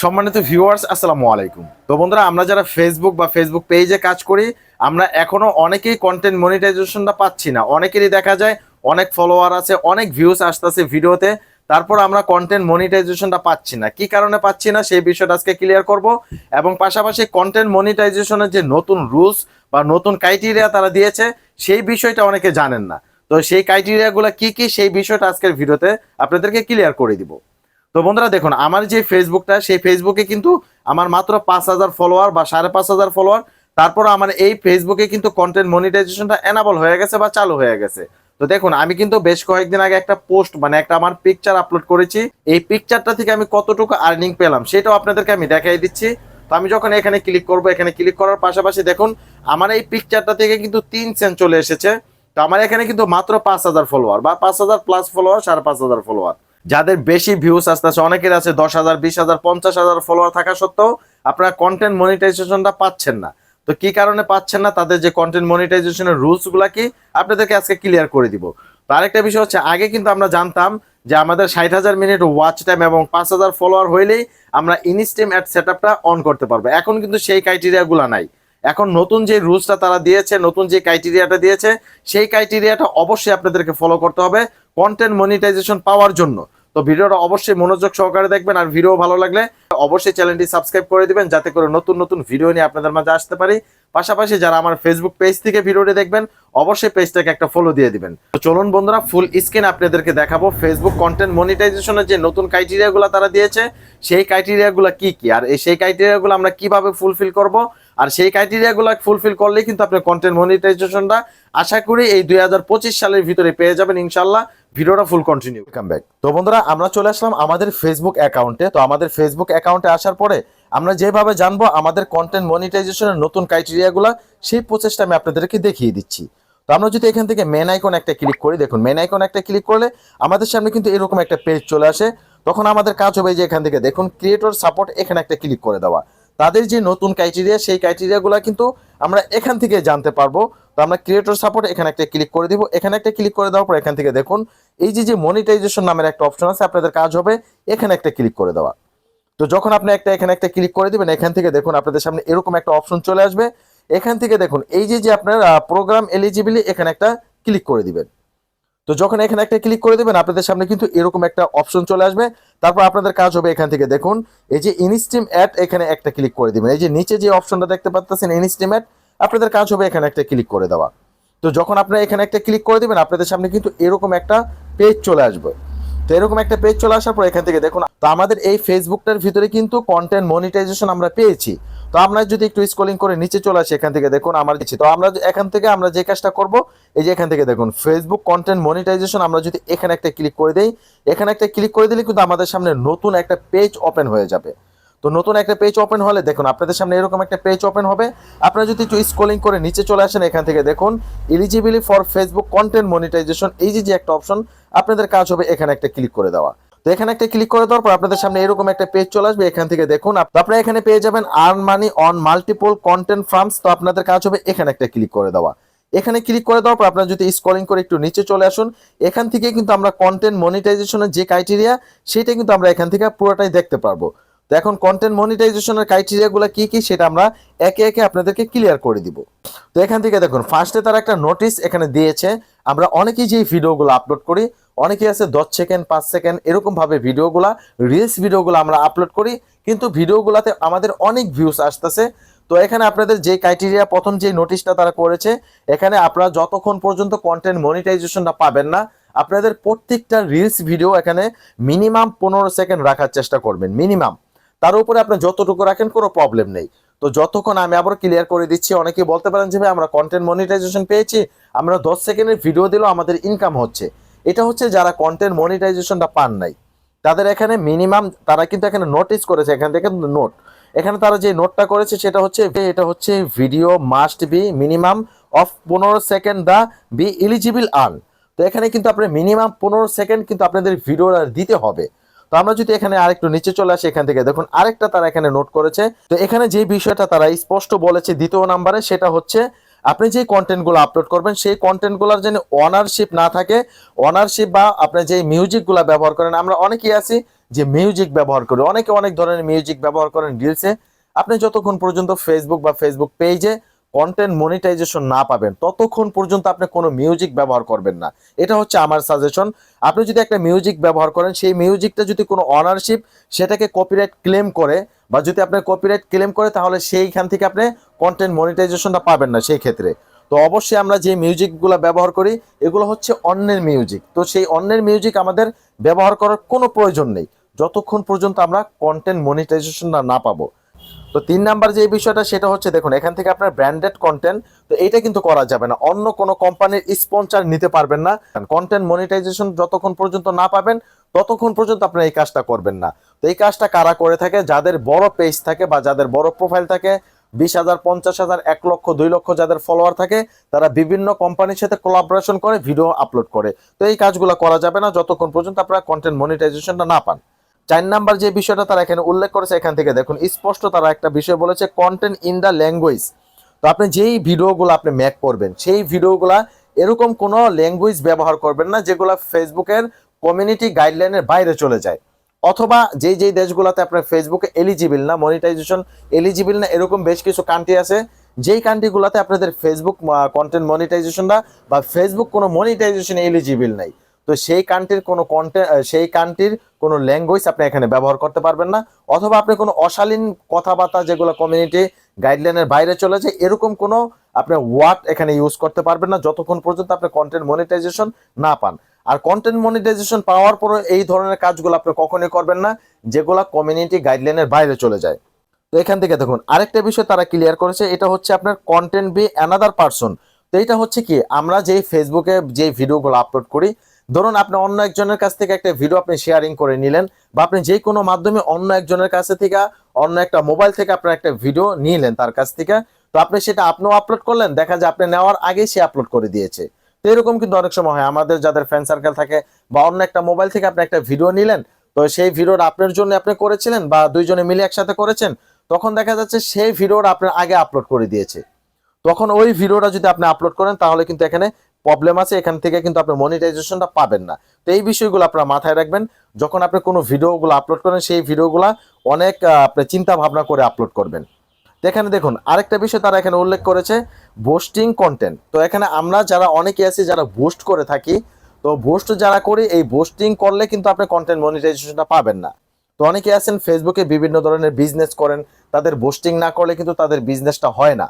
সম্মানিত ভিউয়ার্স আসসালামু আলাইকুম। তো বন্ধুরা, আমরা যারা ফেসবুক বা ফেসবুক পেজে কাজ করি, আমরা এখনও অনেকেই কন্টেন্ট মনিটাইজেশনটা পাচ্ছি না। অনেকেরই দেখা যায় অনেক ফলোয়ার আছে, অনেক ভিউজ আসতেছে ভিডিওতে, তারপর আমরা কন্টেন্ট মনিটাইজেশনটা পাচ্ছি না। কি কারণে পাচ্ছি না, সেই বিষয়টা আজকে ক্লিয়ার করব। এবং পাশাপাশি কন্টেন্ট মনিটাইজেশনের যে নতুন রুলস বা নতুন ক্রাইটেরিয়া তারা দিয়েছে, সেই বিষয়টা অনেকে জানেন না। তো সেই ক্রাইটেরিয়াগুলো কি কি, সেই বিষয়টা আজকের ভিডিওতে আপনাদেরকে ক্লিয়ার করে দিব। তো বন্ধুরা দেখুন, আমার যে ফেসবুকটা সেই ফেসবুকে কিন্তু আমার মাত্র পাঁচ হাজার ফলোয়ার বা সাড়ে পাঁচ হাজার ফলোয়ার তারপর আমার এই ফেসবুকে কিন্তু কন্টেন্ট মনিটাইজেশনটা এনাবল হয়ে গেছে বা চালু হয়ে গেছে। তো দেখুন, আমি কিন্তু বেশ কয়েকদিন আগে একটা পোস্ট মানে একটা আমার পিকচার আপলোড করেছি। এই পিকচারটা থেকে আমি কতটুকু আর্নিং পেলাম, সেটাও আপনাদেরকে আমি দেখাই দিচ্ছি। তো আমি যখন এখানে ক্লিক করব, এখানে ক্লিক করার পাশাপাশি দেখুন, আমার এই পিকচারটা থেকে কিন্তু তিন সেন্ট চলে এসেছে। তো আমার এখানে কিন্তু মাত্র পাঁচ হাজার ফলোয়ার বা পাঁচ হাজার প্লাস ফলোয়ার সাড়ে পাঁচ হাজার ফলোয়ার যাদের বেশি ভিউস আসতেছে অনেকের আছে দশ হাজার, বিশ হাজার, পঞ্চাশ হাজার ফলোয়ার থাকা সত্ত্বেও আপনারা কন্টেন্ট মনিটাইজেশনটা পাচ্ছেন না। তো কি কারণে পাচ্ছেন না? তাদের যে কন্টেন্ট মনিটাইজেশনের রুলসগুলা কি? আপনাদেরকে আজকে ক্লিয়ার করে দিব। তো আরেকটা বিষয় হচ্ছে, আগে কিন্তু আমরা জানতাম যে আমাদের ষাট হাজার মিনিট ওয়াচ টাইম এবং পাঁচ হাজার ফলোয়ার হইলেই আমরা ইনস্টিম অ্যাড সেট অন করতে পারব। এখন কিন্তু সেই ক্রাইটেরিয়াগুলো নাই। এখন নতুন যে রুলসটা তারা দিয়েছে, নতুন যে ক্রাইটেরিয়াটা দিয়েছে, সেই ক্রাইটেরিয়াটা অবশ্যই আপনাদেরকে ফলো করতে হবে। কন্টেন্ট মনিটাইজেশন পাওয়ার জন্য। তো ভিডিওটা অবশ্যই মনোযোগ সহকারে দেখবেন আর ভিডিও ভালো লাগলে অবশ্যই চ্যানেলটি সাবস্ক্রাইব করে দিবেন যাতে করে নতুন নতুন ভিডিও নিয়ে আপনাদের মাঝে আসতে পারি। পাশাপাশি যারা আমার ফেসবুক পেজ থেকে ভিডিওটি দেখবেন, অবশ্যই পেজটাকে একটা ফলো দিয়ে দিবেন। তো চলুন বন্ধুরা ফুল স্ক্রিন আপনাদেরকে দেখাবো। ফেসবুক কন্টেন্ট মনিটাইজেশনের যে নতুন ক্রাইটেরিয়াগুলো তারা দিয়েছে, সেই ক্রাইটেরিয়াগুলো কি কি? আর এই সেই ক্রাইটেরিয়াগুলো আমরা কীভাবে ফুলফিল করব? আর সেই ক্রাইটেরিয়াগুলো ফুলফিল করলেই কিন্তু আপনার কন্টেন্ট মনিটাইজেশনটা আশা করি এই দু হাজার পঁচিশ সালের ভিতরে পেয়ে যাবেন ইনশাল্লাহ ভিডিওটা ফুল কন্টিনিউ কাম ব্যাক তো বন্ধুরা, আমরা চলে আসলাম আমাদের ফেসবুক অ্যাকাউন্টে তো আমাদের ফেসবুক অ্যাকাউন্টে আসার পরে আমরা যেভাবে জানব আমাদের কন্টেন্ট মনিটাইজেশনের নতুন ক্রাইটেরিয়াগুলো সেই প্রসেসটা আমি আপনাদেরকে দেখিয়ে দিচ্ছি। তো আমরা যদি এখান থেকে মেন আইকন একটা ক্লিক করি, দেখুন মেন আইকন একটা ক্লিক করলে আমাদের সামনে কিন্তু এরকম একটা পেজ চলে আসে। তখন আমাদের কাজ হবে যে এখান থেকে, দেখুন ক্রিয়েটর সাপোর্ট এখানে একটা ক্লিক করে দেওয়া। তাদের যে নতুন ক্রাইটেরিয়া সেই ক্রাইটেরিয়াগুলো কিন্তু আমরা এখান থেকে জানতে পারব। তো আমরা ক্রিয়েটর সাপোর্ট এখানে একটা ক্লিক করে দিব। এখানে একটা ক্লিক করে দেওয়ার পর এখান থেকে দেখুন, এই যে যে মনিটাইজেশন নামের একটা অপশন আছে, আপনাদের কাজ হবে এখানে একটা ক্লিক করে দেওয়া। তো যখন আপনি একটা, এখানে একটা ক্লিক করে দিবেন, এখান থেকে দেখুন, আপনাদের সামনে এরকম একটা অপশন চলে আসবে। এখান থেকে দেখুন, এই যে যে আপনার প্রোগ্রাম এলিজিবিলি এখানে একটা ক্লিক করে দিবেন। তো যখন এখানে একটা ক্লিক করে দেবেন, আপনাদের সামনে কিন্তু এরকম একটা অপশন চলে আসবে। তারপর আপনাদের কাজ হবে এখান থেকে দেখুন, এই যে ইনস্টিম অ্যাড এখানে একটা ক্লিক করে দেবেন। এই যে নিচে যে অপশনটা দেখতে পাচ্ছেন ইনস্টিম অ্যাড আপনাদের কাজ হবে এখানে একটা ক্লিক করে দেওয়া। তো যখন আপনারা এখানে একটা ক্লিক করে দেবেন, আপনাদের সামনে কিন্তু এরকম একটা পেজ চলে আসবে। তো এরকম একটা পেজ চলে আসার পর এখান থেকে দেখুন, তো আমাদের এই ফেসবুকটার ভিতরে কিন্তু কন্টেন্ট মনিটাইজেশন আমরা পেয়েছি। তো আমরা যদি একটু স্ক্রলিং করে নিচে চলে আসি, এখান থেকে দেখুন আমার তো আমরা এখান থেকে আমরা যে কাজটা করব, এই যে এখান থেকে দেখুন ফেসবুক কন্টেন্ট মনিটাইজেশন আমরা যদি এখানে একটা ক্লিক করে দেই, এখানে একটা ক্লিক করে দিলে কিন্তু আমাদের সামনে নতুন একটা পেজ ওপেন হয়ে যাবে। তো নতুন একটা পেজ ওপেন হলে দেখুন, আপনাদের সামনে এরকম একটা পেজ ওপেন হবে। আপনারা যদি একটু স্ক্রলিং করে নিচে চলে আসেন, এখান থেকে দেখুন eligibility for Facebook content monetization এই যে যে একটা অপশন আপনাদের কাজ হবে এখানে একটা ক্লিক করে দেওয়া। তো এখানে একটা ক্লিক করে দেওয়ার পর আপনাদের সামনে এরকম একটা পেজ চলে আসবে, এখান থেকে দেখুন আপনারা এখানে পেয়ে যাবেন earn money on multiple content forms তো আপনাদের কাজ হবে এখানে একটা ক্লিক করে দেওয়া। এখানে ক্লিক করে দেওয়ার পর আপনারা যদি স্ক্রলিং করে একটু নিচে চলে আসুন, এখান থেকে কিন্তু আমরা কন্টেন্ট মনিটাইজেশনের যে ক্রাইটেরিয়া সেটা কিন্তু আমরা এখান থেকে পুরোটাই দেখতে পারব। তো এখন কন্টেন্ট মনিটাইজেশনের ক্রাইটেরিয়াগুলো কি কি, সেটা আমরা একে একে আপনাদেরকে ক্লিয়ার করে দিব। তো এখান থেকে দেখুন ফার্স্টে তারা একটা নোটিশ এখানে দিয়েছে। আমরা অনেকেই যে ভিডিওগুলো আপলোড করি, অনেকেই আছে দশ সেকেন্ড পাঁচ সেকেন্ড এরকমভাবে ভিডিওগুলা রিলস ভিডিওগুলো আমরা আপলোড করি। কিন্তু ভিডিওগুলোতে আমাদের অনেক ভিউস আসতেছে। তো এখানে আপনাদের যে ক্রাইটেরিয়া প্রথম যে নোটিশটা তারা করেছে, এখানে আপনারা যতক্ষণ পর্যন্ত কন্টেন্ট মনিটাইজেশনটা পাবেন না, আপনাদের প্রত্যেকটা রিলস ভিডিও এখানে মিনিমাম পনেরো সেকেন্ড রাখার চেষ্টা করবেন মিনিমাম তার উপরে আপনি যতটুকু রাখেন, কোনো প্রবলেম নেই। তো যতক্ষণ আমি আবার ক্লিয়ার করে দিচ্ছি অনেকে বলতে পারেন যে, ভাই, আমরা কন্টেন্ট মনিটাইজেশন পেয়েছি, আমরা দশ সেকেন্ডের ভিডিও দিলেও আমাদের ইনকাম হচ্ছে। এটা হচ্ছে যারা কন্টেন্ট মনিটাইজেশনটা পান নাই। তাদের এখানে মিনিমাম তারা কিন্তু এখানে নোটিস করেছে, এখান থেকে নোট এখানে তারা যে নোটটা করেছে, সেটা হচ্ছে, এটা হচ্ছে video must be minimum of পনেরো second the be eligible earn তো এখানে কিন্তু আপনি মিনিমাম পনেরো সেকেন্ড কিন্তু আপনাদের ভিডিও দিতে হবে। তো আমরা যদি এখানে আরেকটু নিচে চলে আসি, এখান থেকে দেখুন, আরেকটা তারা এখানে নোট করেছে। তো এখানে যে বিষয়টা তারা স্পষ্ট বলেছে দ্বিতীয় নাম্বারে, সেটা হচ্ছে আপনি যে কন্টেন্টগুলো আপলোড করবেন, সেই কন্টেন্টগুলোর যেন অনারশিপ না থাকে অনারশিপ বা আপনি যে মিউজিকগুলো ব্যবহার করেন, আমরা অনেকেই আছি যে মিউজিক ব্যবহার করি, অনেকে অনেক ধরনের মিউজিক ব্যবহার করেন রিলসে আপনি যতক্ষণ পর্যন্ত ফেসবুক বা ফেসবুক পেজে কন্টেন্ট মনিটাইজেশন না পাবেন, ততক্ষণ পর্যন্ত আপনি কোনো মিউজিক ব্যবহার করবেন না। এটা হচ্ছে আমার সাজেশন আপনি যদি একটা মিউজিক ব্যবহার করেন, সেই মিউজিকটা যদি কোনো অনারশিপ সেটাকে কপিরাইট ক্লেম করে, বা যদি আপনার কপিরাইট ক্লেম করে, তাহলে সেইখান থেকে আপনি কন্টেন্ট মনিটাইজেশনটা পাবেন না সেই ক্ষেত্রে। তো অবশ্যই আমরা যে মিউজিকগুলো ব্যবহার করি, এগুলো হচ্ছে অন্যের মিউজিক তো সেই অন্যের মিউজিক আমাদের ব্যবহার করার কোনো প্রয়োজন নেই। যতক্ষণ পর্যন্ত আমরা কন্টেন্ট মনিটাইজেশনটা না পাবো। তো তিন নাম্বার যে বিষয়টা, সেটা হচ্ছে দেখুন, এখান থেকে আপনার ব্র্যান্ডেড কন্টেন্ট তো এটা কিন্তু করা যাবে না। অন্য কোনো কোম্পানির স্পন্সর নিতে পারবেন না। কন্টেন্ট মনিটাইজেশন যতক্ষণ পর্যন্ত না পাবেন, ততক্ষণ পর্যন্ত আপনার এই কাজটা করবেন না। তো এই কাজটা কারা করে থাকে? যাদের বড় পেজ থাকে বা যাদের বড় প্রোফাইল থাকে, বিশ হাজার, পঞ্চাশ হাজার, এক লক্ষ, দুই লক্ষ যাদের ফলোয়ার থাকে, তারা বিভিন্ন কোম্পানির সাথে কোলাবোরেশন করে ভিডিও আপলোড করে। তো এই কাজগুলো করা যাবে না, যতক্ষণ পর্যন্ত আপনারা কন্টেন্ট মনিটাইজেশনটা না পান। চার নাম্বার যে বিষয়টা তারা এখানে উল্লেখ করেছে, এখান থেকে দেখুন, স্পষ্ট তারা একটা বিষয় বলেছে কন্টেন্ট ইন দ্য ল্যাঙ্গুয়েজ তো আপনি যেই ভিডিওগুলো আপনি ম্যাক করবেন, সেই ভিডিওগুলা এরকম কোনো ল্যাঙ্গুয়েজ ব্যবহার করবেন না, যেগুলো ফেসবুকের কমিউনিটি গাইডলাইনের বাইরে চলে যায়। অথবা যেই যেই দেশগুলোতে আপনার ফেসবুকে এলিজিবল না মনিটাইজেশন এলিজিবল না, এরকম বেশ কিছু কান্ট্রি আছে, যেই কান্ট্রিগুলোতে আপনাদের ফেসবুক কন্টেন্ট মনিটাইজেশনটা বা ফেসবুক কোনো মনিটাইজেশন এলিজিবল নাই। তো সেই কান্ট্রির কোনো কন্টেন্ট সেই কান্ট্রির কোনো ল্যাঙ্গুয়েজ আপনি এখানে ব্যবহার করতে পারবেন না। অথবা আপনি কোনো অশালীন কথাবার্তা যেগুলো কমিউনিটি গাইডলাইনের বাইরে চলে যায়, এরকম কোনো আপনি ওয়ার্ড এখানে ইউজ করতে পারবেন না, যতক্ষণ পর্যন্ত আপনি কন্টেন্ট মনিটাইজেশন না পান। আর কন্টেন্ট মনিটাইজেশন পাওয়ার পরে এই ধরনের কাজগুলো আপনি কখনোই করবেন না, যেগুলো কমিউনিটি গাইডলাইনের বাইরে চলে যায়। তো এখান থেকে দেখুন, আরেকটা বিষয় তারা ক্লিয়ার করেছে, এটা হচ্ছে আপনার কন্টেন্ট বি অ্যানাদার পারসন তো এটা হচ্ছে কি, আমরা যেই ফেসবুকে যে ভিডিওগুলো আপলোড করি ধরুন আপনি অন্য একজনের কাছ থেকে একটা ভিডিও আপনি শেয়ারিং করে নিলেন, বা আপনি যে কোনো মাধ্যমে অন্য একজনের কাছে থেকে অন্য একটা মোবাইল থেকে আপনার একটা ভিডিও নিলেন তার কাছ থেকে, তো আপনি সেটা আপনিও আপলোড করলেন, দেখা যায় আপনি নেওয়ার আগেই সে আপলোড করে দিয়েছে। তো এরকম কিন্তু অনেক সময় হয়, আমাদের যাদের ফ্রেন্ড সার্কেল থাকে বা অন্য একটা মোবাইল থেকে আপনি একটা ভিডিও নিলেন, তো সেই ভিডিওটা আপনার জন্য আপনি করেছিলেন বা দুইজনে মিলে একসাথে করেছেন, তখন দেখা যাচ্ছে সেই ভিডিওটা আপনার আগে আপলোড করে দিয়েছে। তখন ওই ভিডিওটা যদি আপনি আপলোড করেন, তাহলে কিন্তু এখানে প্রবলেম আছে, এখান থেকে কিন্তু আপনি মনিটাইজেশনটা পাবেন না। তো এই বিষয়গুলো আপনারা মাথায় রাখবেন। যখন আপনি কোনো ভিডিওগুলো আপলোড করেন, সেই ভিডিওগুলো অনেক আপনি চিন্তা ভাবনা করে আপলোড করবেন। তো এখানে দেখুন, আরেকটা বিষয় তারা এখানে উল্লেখ করেছে বোস্টিং কন্টেন্ট তো এখানে আমরা যারা অনেকে আছি, যারা বোস্ট করে থাকি, তো বোস্ট যারা করি, এই বোস্টিং করলে কিন্তু আপনি কন্টেন্ট মনিটাইজেশনটা পাবেন না। তো অনেকে আছেন ফেসবুকে বিভিন্ন ধরনের বিজনেস করেন, তাদের বোস্টিং না করলে কিন্তু তাদের বিজনেসটা হয় না।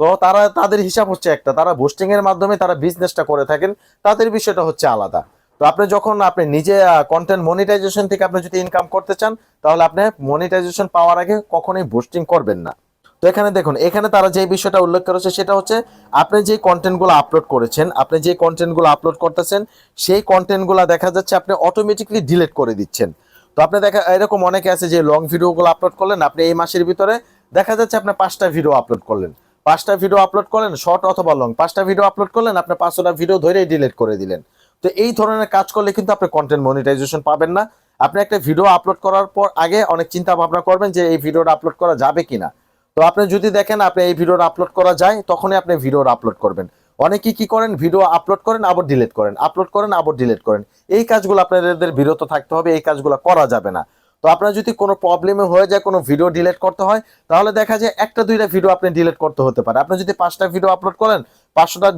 তো তারা, তাদের হিসাব হচ্ছে একটা। তারা বুস্টিং এর মাধ্যমে তারা বিজনেসটা করে থাকেন, তাদের বিষয়টা হচ্ছে আলাদা। তো আপনি যখন আপনি নিজে কন্টেন্ট মনিটাইজেশন থেকে আপনি যদি ইনকাম করতে চান, তাহলে আপনি মনিটাইজেশন পাওয়ার আগে কখনোই বোস্টিং করবেন না। তো এখানে দেখুন, এখানে তারা যে বিষয়টা উল্লেখ করেছে সেটা হচ্ছে, আপনি যে কন্টেন্টগুলো আপলোড করেছেন, আপনি যে কন্টেন্টগুলো আপলোড করতেছেন, সেই কন্টেন্টগুলো দেখা যাচ্ছে আপনি অটোমেটিকলি ডিলিট করে দিচ্ছেন। তো আপনি দেখা, এরকম অনেকে আছে যে লং ভিডিওগুলো আপলোড করলেন, আপনি এই মাসের ভিতরে দেখা যাচ্ছে আপনি পাঁচটা ভিডিও আপলোড করলেন। পাঁচটা ভিডিও আপলোড করলেন শর্ট অথবা লং পাঁচটা ভিডিও আপলোড করলেন, আপনি পাঁচটা ভিডিও ধরেই ডিলিট করে দিলেন। তো এই ধরনের কাজ করলে কিন্তু আপনি কন্টেন্ট মনিটাইজেশন পাবেন না। আপনি একটা ভিডিও আপলোড করার পর আগে অনেক চিন্তা ভাবনা করবেন যে এই ভিডিওটা আপলোড করা যাবে কিনা। তো আপনি যদি দেখেন আপনি এই ভিডিওটা আপলোড করা যায়, তখনই আপনি ভিডিওটা আপলোড করবেন। অনেকে কি করেন ভিডিও আপলোড করেন, আবার ডিলিট করেন। আপলোড করেন, আবার ডিলিট করেন। এই কাজগুলো আপনাদের বিরত থাকতে হবে, এই কাজগুলো করা যাবে না। তো আপনার যদি কোনো প্রবলেমে হয়ে যায়, কোনো ভিডিও ডিলিট করতে হয়, তাহলে দেখা যায় একটা, দুইটা ভিডিও আপনি ডিলিট করতে হতে পারে। আপনি যদি পাঁচটা ভিডিও আপলোড করেন পাঁচশোটা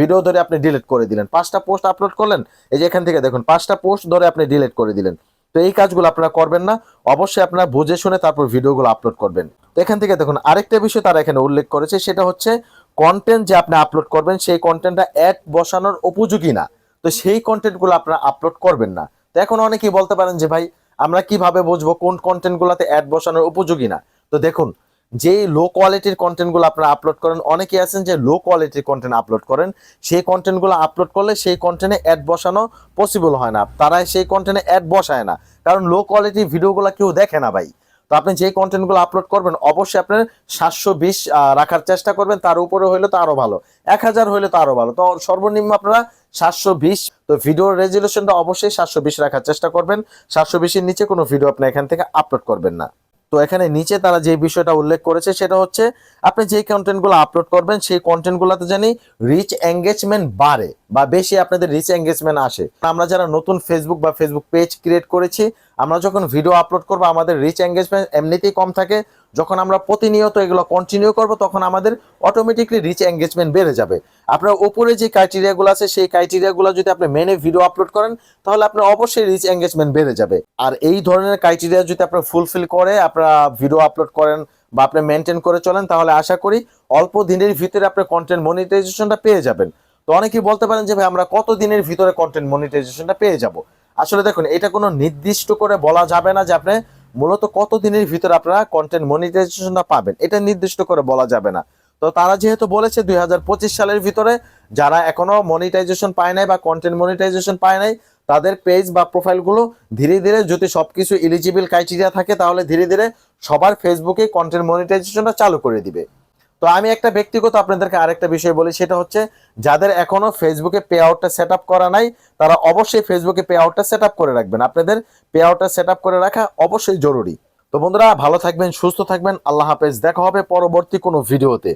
ভিডিও ধরে আপনি ডিলিট করে দিলেন। পাঁচটা পোস্ট আপলোড করলেন, এই যে এখান থেকে দেখুন, পাঁচটা পোস্ট ধরে আপনি ডিলেট করে দিলেন। তো এই কাজগুলো আপনারা করবেন না, অবশ্যই আপনারা বুঝে শুনে তারপর ভিডিওগুলো আপলোড করবেন। তো এখান থেকে দেখুন, আরেকটা বিষয় তারা এখানে উল্লেখ করেছে, সেটা হচ্ছে কন্টেন্ট যে আপনি আপলোড করবেন, সেই কন্টেন্টটা অ্যাড বসানোর উপযোগী না। তো সেই কন্টেন্টগুলো আপনারা আপলোড করবেন না। তো এখন অনেকেই বলতে পারেন যে, ভাই আমরা কীভাবে বুঝব কোন কন্টেন্টগুলোতে অ্যাড বসানোর উপযোগী না? তো দেখুন, যেই লো কোয়ালিটির কন্টেন্টগুলো আপনারা আপলোড করেন, অনেকে আছেন যে লো কোয়ালিটির কন্টেন্ট আপলোড করেন, সেই কন্টেন্টগুলো আপলোড করলে সেই কন্টেন্টে অ্যাড বসানো পসিবল হয় না। তারা সেই কন্টেন্টে অ্যাড বসায় না। কারণ লো কোয়ালিটির ভিডিওগুলো কেউ দেখে না ভাই। তো আপনি যে কন্টেন্টগুলো আপলোড করবেন, অবশ্যই আপনার সাতশো বিশ রাখার চেষ্টা করবেন, তার উপরে হইলে তো আরও ভালো। এক হাজার হইলে তো আরও ভালো। তো সর্বনিম্ন আপনারা সাতশো বিশ। তো ভিডিওর রেজলিউশনটা অবশ্যই সাতশো বিশ রাখার চেষ্টা করবেন। সাতশো বিশের নিচে কোনো ভিডিও আপনি এখান থেকে আপলোড করবেন না। তো এখানে নিচে তারা যে বিষয়টা উল্লেখ করেছে সেটা হচ্ছে, আপনি যে কন্টেন্টগুলো আপলোড করবেন, সেই কন্টেন্টগুলোতে জানি রিচ এঙ্গেজমেন্ট বাড়ে বা বেশি আপনাদের রিচ এঙ্গেজমেন্ট আসে। আমরা যারা নতুন ফেসবুক বা ফেসবুক পেজ ক্রিয়েট করেছি, আমরা যখন ভিডিও আপলোড করব, আমাদের রিচ এঙ্গেজমেন্ট এমনিতেই কম থাকে। যখন আমরা প্রতিনিয়ত এগুলো কন্টিনিউ করব, তখন আমাদের অটোমেটিকলি রিচ এঙ্গেজমেন্ট বেড়ে যাবে। আপনার উপরে যে ক্রাইটেরিয়াগুলো আছে, সেই ক্রাইটেরিয়াগুলো যদি আপনি মেনে ভিডিও আপলোড করেন, তাহলে আপনার অবশ্যই রিচ এঙ্গেজমেন্ট বেড়ে যাবে। আর এই ধরনের ক্রাইটেরিয়া যদি আপনার ফুলফিল করে, আপনারা ভিডিও আপলোড করেন বা আপনি মেনটেন করে চলেন, তাহলে আশা করি অল্প দিনের ভিতরে আপনার কন্টেন্ট মনিটাইজেশনটা পেয়ে যাবেন। তো অনেকেই বলতে পারেন যে, ভাই, আমরা কত দিনের ভিতরে কন্টেন্ট মনিটাইজেশনটা পেয়ে যাব? আসলে দেখুন, এটা কোনো নির্দিষ্ট করে বলা যাবে না যে আপনি মূলত কত দিনের ভিতরে আপনারা কন্টেন্ট মনিটাইজেশনটা পাবেন? এটা নির্দিষ্ট করে বলা যাবে না। তো তারা যেহেতু বলেছে দুই হাজার পঁচিশ সালের ভিতরে যারা এখনও মনিটাইজেশন পায় নাই বা কন্টেন্ট মনিটাইজেশন পায় নাই, তাদের পেজ বা প্রোফাইলগুলো ধীরে ধীরে যদি সব কিছু এলিজিবল ক্রাইটেরিয়া থাকে, তাহলে ধীরে ধীরে সবার ফেসবুকে কন্টেন্ট মনিটাইজেশনটা চালু করে দিবে। তো আমি একটা ব্যক্তিগত আপনাদেরকে আরেকটা বিষয় বলি, সেটা হচ্ছে যাদের এখনও ফেসবুকে পে আউটটা সেট করা নাই, তারা অবশ্যই ফেসবুকে পে আউটটা সেট করে রাখবেন। আপনাদের পে আউটটা সেট করে রাখা অবশ্যই জরুরি। তো বন্ধুরা, ভালো থাকবেন, সুস্থ থাকবেন, আল্লাহ হাফেজ। দেখা হবে পরবর্তী কোনো ভিডিওতে।